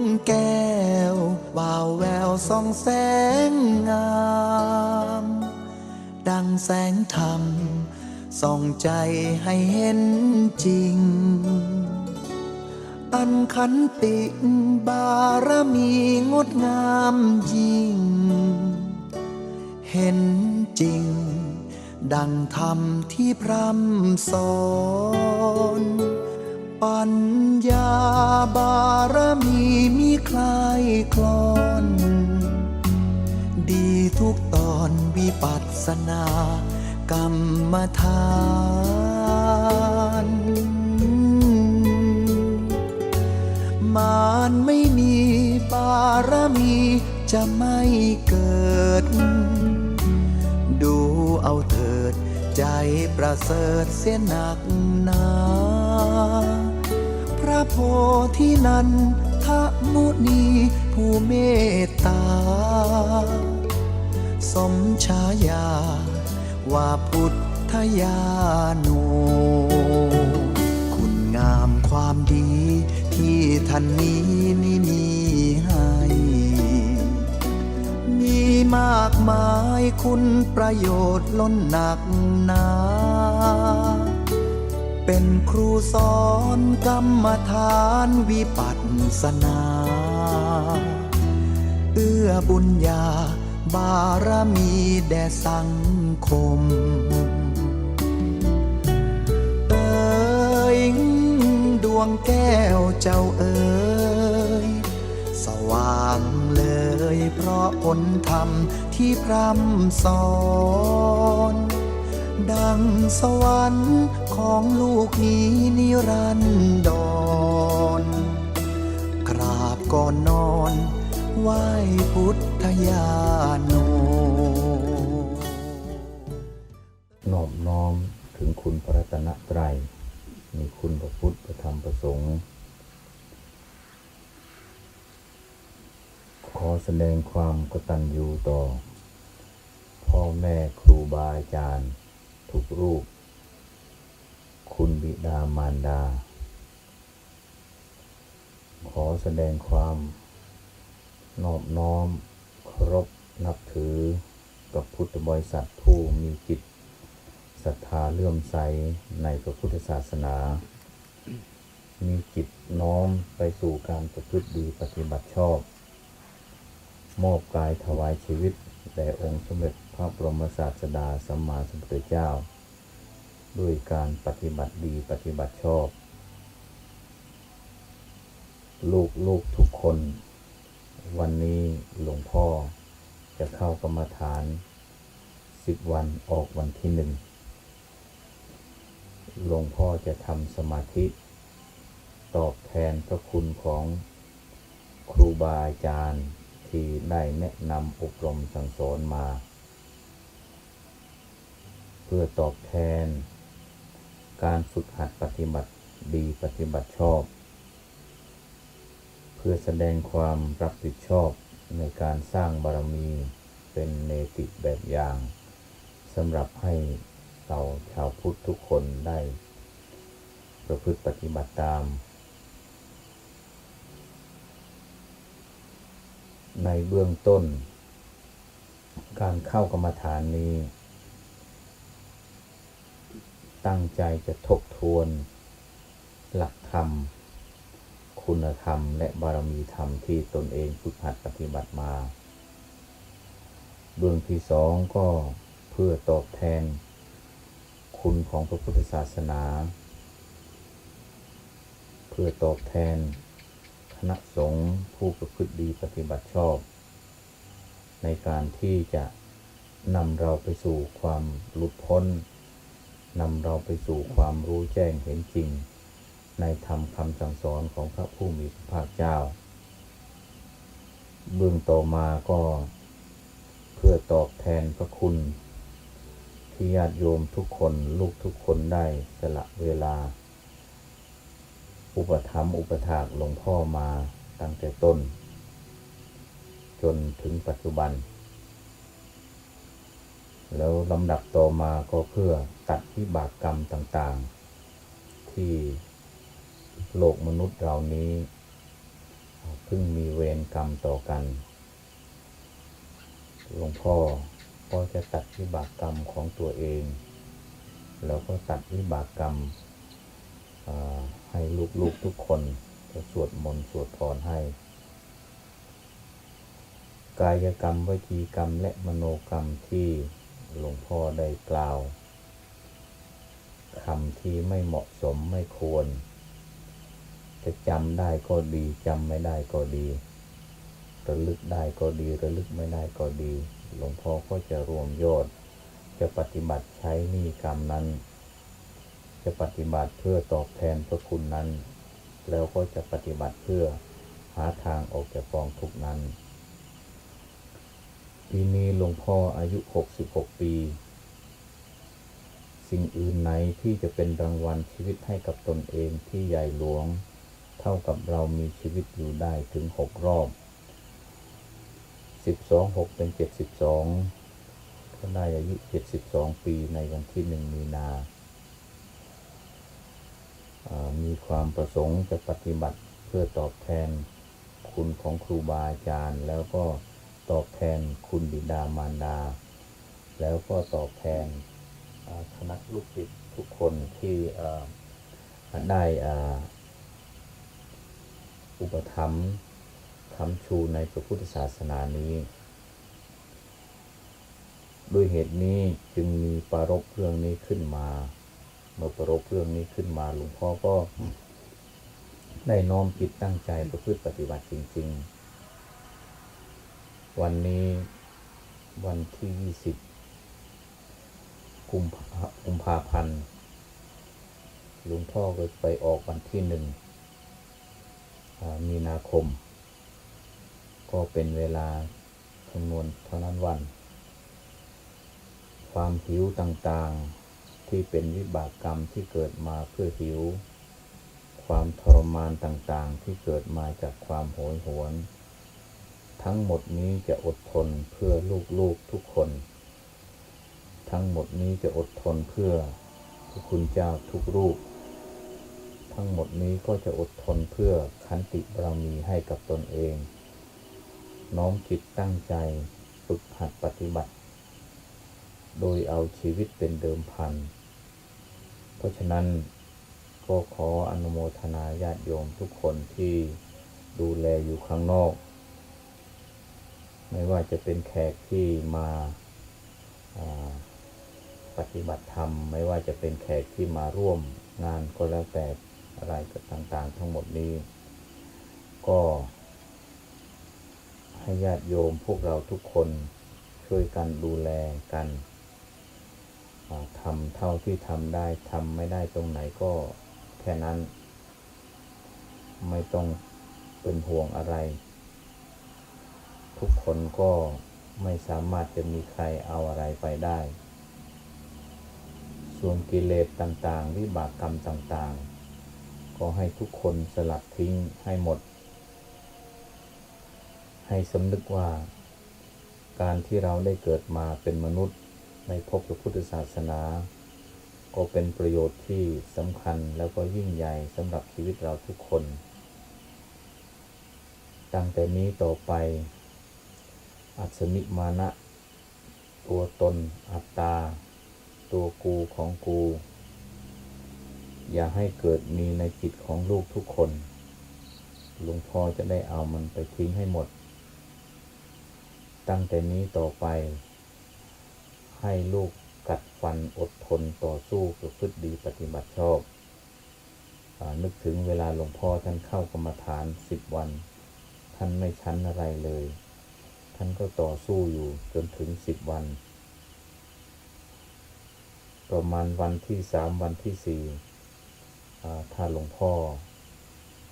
งแก้ววาวแววส่องแสงงาม ดังแสงธรรมส่องใจให้เห็นจริง อันขันติบารมีงดงามยิ่ง เห็นจริง ดังธรรมที่พร่ำสอน ปัญญาบารมีมีคลายคลอน ดีทุกตอนวิปัสสนากรรมฐานมารไม่มีบารมีจะไม่เกิด ดูเอาเถิดใจประเสริฐเสียหนัก โพธินันทมุนีผู้เมตตา สมชายา ว่าพุทธญาโนคุณงามความดีที่ท่านนี้นี่มีให้ มีมากมายคุณประโยชน์ล้นหนักหนา เป็นครูสอนกรรมฐานวิปัสสนา เอื้อบุญญาบารมีแด่สังคม เอ่ยดวงแก้วเจ้าเอ๋ยสว่างเลยเพราะผลธรรมที่พร่ำสอน ดังสวรรค์ของลูกนี้นิรันดรกราบก่อนนอนไหว้พุทธญาโนนอบน้อมถึงคุณพระรัตนตรัยมีคุณพระพุทธพระธรรมพระสงฆ์ขอแสดงความกตัญญูต่อ พ่อแม่ครูบาอาจารย์ ทุกรูป คุณบิดามารดา ขอแสดงความนอบน้อมเคารพนับถือกับพุทธบริษัทผู้มีจิตศรัทธาเลื่อมใสในพระพุทธศาสนา มีจิตน้อมไปสู่การประพฤติดีปฏิบัติชอบ มอบกายถวายชีวิตแด่องค์สมเด็จ พระบรมศาสดาสัมมาสัมพุทธเจ้า ด้วยการปฏิบัติดีปฏิบัติชอบ ลูกลูกทุกคน วันนี้หลวงพ่อจะเข้ากรรมฐานสิบวันออกวันที่หนึ่งหลวงพ่อจะทำสมาธิ ตอบแทนพระคุณของครูบาอาจารย์ที่ได้แนะนำอบรมสั่งสอนมา เพื่อตอบแทน การฝึกหัดปฏิบัติดีปฏิบัติชอบ เพื่อแสดงความรับผิดชอบในการสร้างบารมีเป็นเนติแบบอย่างสำหรับให้เราชาวพุทธทุกคนได้ ประพฤติปฏิบัติตาม ในเบื้องต้น การเข้ากรรมฐานนี้ ตั้งใจจะทบทวน หลักธรรม คุณธรรม และบารมีธรรมที่ตนเองฝึกหัดปฏิบัติมาเบื้องที่สองก็เพื่อตอบแทน คุณของพระพุทธศาสนา เพื่อตอบแทน คณะสงฆ์ผู้ประพฤติดีปฏิบัติชอบ ในการที่จะนำเราไปสู่ความหลุดพ้น นำเราไปสู่ความรู้แจ้งเห็นจริง ในธรรมคำสั่งสอนของพระผู้มีพระภาคเจ้า เบื้องต่อมาก็เพื่อตอบแทนพระคุณ ที่ญาติโยมทุกคนลูกทุกคนได้สละเวลา อุปถัมภ์อุปถากหลวงพ่อมาตั้งแต่ต้น จนถึงปัจจุบัน แล้วลำดับต่อมาก็เพื่อตัดวิบากกรรมต่างๆ ที่โลกมนุษย์เรานี้เพิ่งมีเวรกรรมต่อกัน หลวงพ่อก็จะตัดวิบากกรรมของตัวเอง แล้วก็ตัดวิบากกรรมให้ลูกๆทุกคนจะสวดมนต์สวดพรให้ กายกรรมวจีกรรมและมโนกรรมที่ หลวงพ่อได้กล่าวคำที่ไม่เหมาะสมไม่ควร จะจำได้ก็ดีจำไม่ได้ก็ดี ระลึกได้ก็ดี ระลึกไม่ได้ก็ดี หลวงพ่อก็จะรวมยอด จะปฏิบัติใช้นี้กรรมนั้น จะปฏิบัติเพื่อตอบแทนพระคุณนั้น แล้วก็จะปฏิบัติเพื่อหาทางออกจากกองทุกนั้น ปีนี้หลวงพ่ออายุ 66 ปี สิ่งอื่นไหนที่จะเป็นรางวัลชีวิตให้กับตนเองที่ใหญ่หลวง เท่ากับเรามีชีวิตอยู่ได้ถึง 6 รอบ 12 6 เป็น 72 ก็ได้อายุ 72 ปีในวันที่1มีนา มีความประสงค์จะปฏิบัติเพื่อตอบแทนคุณของครูบาอาจารย์แล้วก็ ตอบแทนคุณบิดามารดา แล้วก็ตอบแทนคณะลูกศิษย์ทุกคนที่ได้อุปถัมภ์คำชูในพระพุทธศาสนานี้ ด้วยเหตุนี้จึงมีปรารบเรื่องนี้ขึ้นมา เมื่อปรารบเรื่องนี้ขึ้นมาหลวงพ่อก็ได้น้อมจิตตั้งใจประพฤติปฏิบัติจริง ๆ วันนี้วันที่ 20 กุมภากุมภาพันธ์ หลวงพ่อก็ไปออกวันที่หนึ่งมีนาคม ก็เป็นเวลาคำนวณเท่านั้นวัน ความหิวต่างๆที่เป็นวิบากกรรมที่เกิดมาเพื่อหิว ความทรมานต่างๆที่เกิดมาจากความโหยหวน ทั้งหมดนี้จะอดทนเพื่อลูกๆทุกคน ทั้งหมดนี้จะอดทนเพื่อพระคุณเจ้าทุกรูป ทั้งหมดนี้ก็จะอดทนเพื่อขันติบารมีให้กับตนเอง น้อมจิตตั้งใจฝึกหัดปฏิบัติ โดยเอาชีวิตเป็นเดิมพัน เพราะฉะนั้นก็ขออนุโมทนาญาติโยมทุกคนที่ดูแลอยู่ข้างนอก ไม่ว่าจะเป็นแขกที่มาปฏิบัติธรรม ไม่ว่าจะเป็นแขกที่มาร่วมงานก็แล้วแต่อะไรก็ต่างๆ ทั้งหมดนี้ ก็ให้ญาติโยมพวกเราทุกคนช่วยกันดูแลกันทำเท่าที่ทำได้ทำไม่ได้ตรงไหนก็แค่นั้น ไม่ต้องเป็นห่วงอะไร ทุกคนก็ไม่สามารถจะมีใครเอาอะไรไปได้ ส่วนกิเลสต่างๆ วิบากกรรมต่างๆ ก็ให้ทุกคนสลัดทิ้งให้หมด ให้สำนึกว่าการที่เราได้เกิดมาเป็นมนุษย์ในภพพระพุทธศาสนา ก็เป็นประโยชน์ที่สำคัญแล้วก็ยิ่งใหญ่สำหรับชีวิตเราทุกคน ตั้งแต่นี้ต่อไป อัศมิมานะ ตัวตนอัตตา ตัวกูของกู อย่าให้เกิดมีในจิตของลูกทุกคนหลวงพ่อจะได้เอามันไปทิ้งให้หมด ตั้งแต่นี้ต่อไป ให้ลูกกัดฟันอดทนต่อสู้ประพฤติดีปฏิบัติชอบอนึกถึงเวลาหลวงพ่อท่านเข้ากรรมฐานสิบวัน ท่านไม่ชั้นอะไรเลย ท่านก็ต่อสู้อยู่จนถึงสิบวัน ประมาณวันที่สามวันที่สี่อ่าถ้าหลวงพ่อ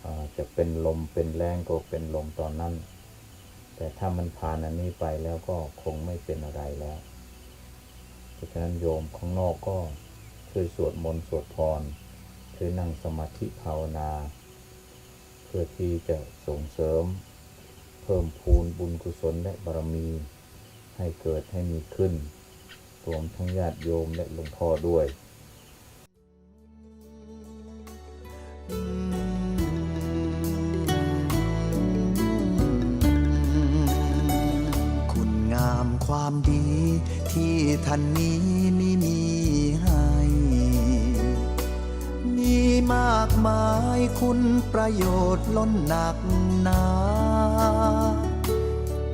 อจะเป็นลมเป็นแรงก็เป็นลมตอนนั้น แต่ถ้ามันผ่านอันนี้ไปแล้วก็คงไม่เป็นอะไรแล้วเพราะฉะนั้นโยมข้างนอกก็ช่วยสวดมนต์สวดพรช่วยนั่งสมาธิภาวนา เพื่อที่จะส่งเสริม เพิ่มพูนบุญกุศลและบารมี ให้เกิดให้มีขึ้นรวมทั้งญาติโยมและหลวงพ่อด้วยคุณงามความดีที่ท่านนี้นี่มีให้ มีมากมายคุณประโยชน์ล้นหนักหนา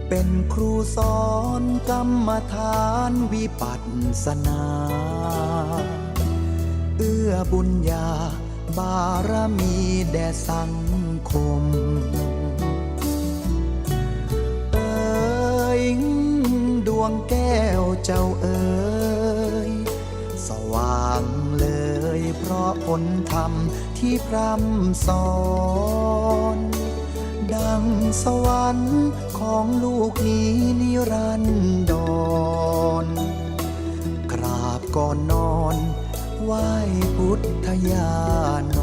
เป็นครูสอนกรรมฐานวิปัสสนา เอื้อบุญญาบารมีแด่สังคม เอ่ยดวงแก้วเจ้าเอ่ยสว่างเลยเพราะผลธรรมที่พร่ำสอน ดังสวรรค์ของลูกนี้นิรันดรกราบก่อนนอนไหว้พุทธญาณ